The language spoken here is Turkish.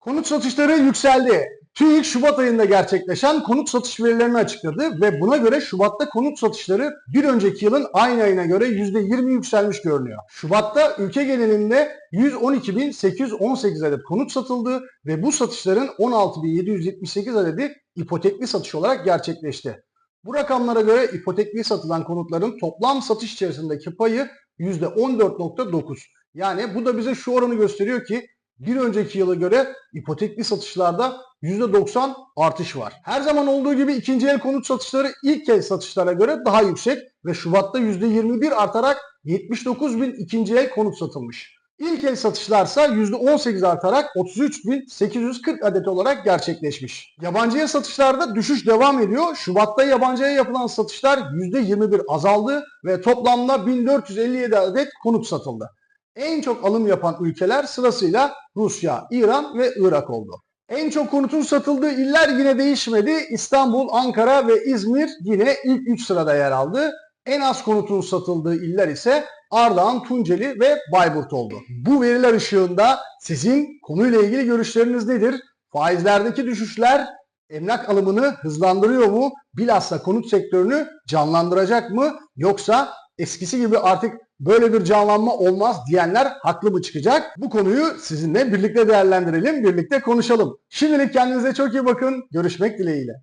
Konut satışları yükseldi. TÜİK Şubat ayında gerçekleşen konut satış verilerini açıkladı ve buna göre Şubat'ta konut satışları bir önceki yılın aynı ayına göre %20 yükselmiş görünüyor. Şubat'ta ülke genelinde 112.818 adet konut satıldı ve bu satışların 16.778 adedi ipotekli satış olarak gerçekleşti. Bu rakamlara göre ipotekli satılan konutların toplam satış içerisindeki payı %14.9. Yani bu da bize şu oranı gösteriyor ki bir önceki yıla göre ipotekli satışlarda %90 artış var. Her zaman olduğu gibi ikinci el konut satışları ilk el satışlara göre daha yüksek ve Şubat'ta %21 artarak 79 bin ikinci el konut satılmış. İlk el satışlarsa %18 artarak 33.840 adet olarak gerçekleşmiş. Yabancıya satışlarda düşüş devam ediyor. Şubat'ta yabancıya yapılan satışlar %21 azaldı ve toplamda 1457 adet konut satıldı. En çok alım yapan ülkeler sırasıyla Rusya, İran ve Irak oldu. En çok konutun satıldığı iller yine değişmedi. İstanbul, Ankara ve İzmir yine ilk 3 sırada yer aldı. En az konutun satıldığı iller ise Ardahan, Tunceli ve Bayburt oldu. Bu veriler ışığında sizin konuyla ilgili görüşleriniz nedir? Faizlerdeki düşüşler emlak alımını hızlandırıyor mu? Bilhassa konut sektörünü canlandıracak mı? Yoksa eskisi gibi artık böyle bir canlanma olmaz diyenler haklı mı çıkacak? Bu konuyu sizinle birlikte değerlendirelim, birlikte konuşalım. Şimdilik kendinize çok iyi bakın. Görüşmek dileğiyle.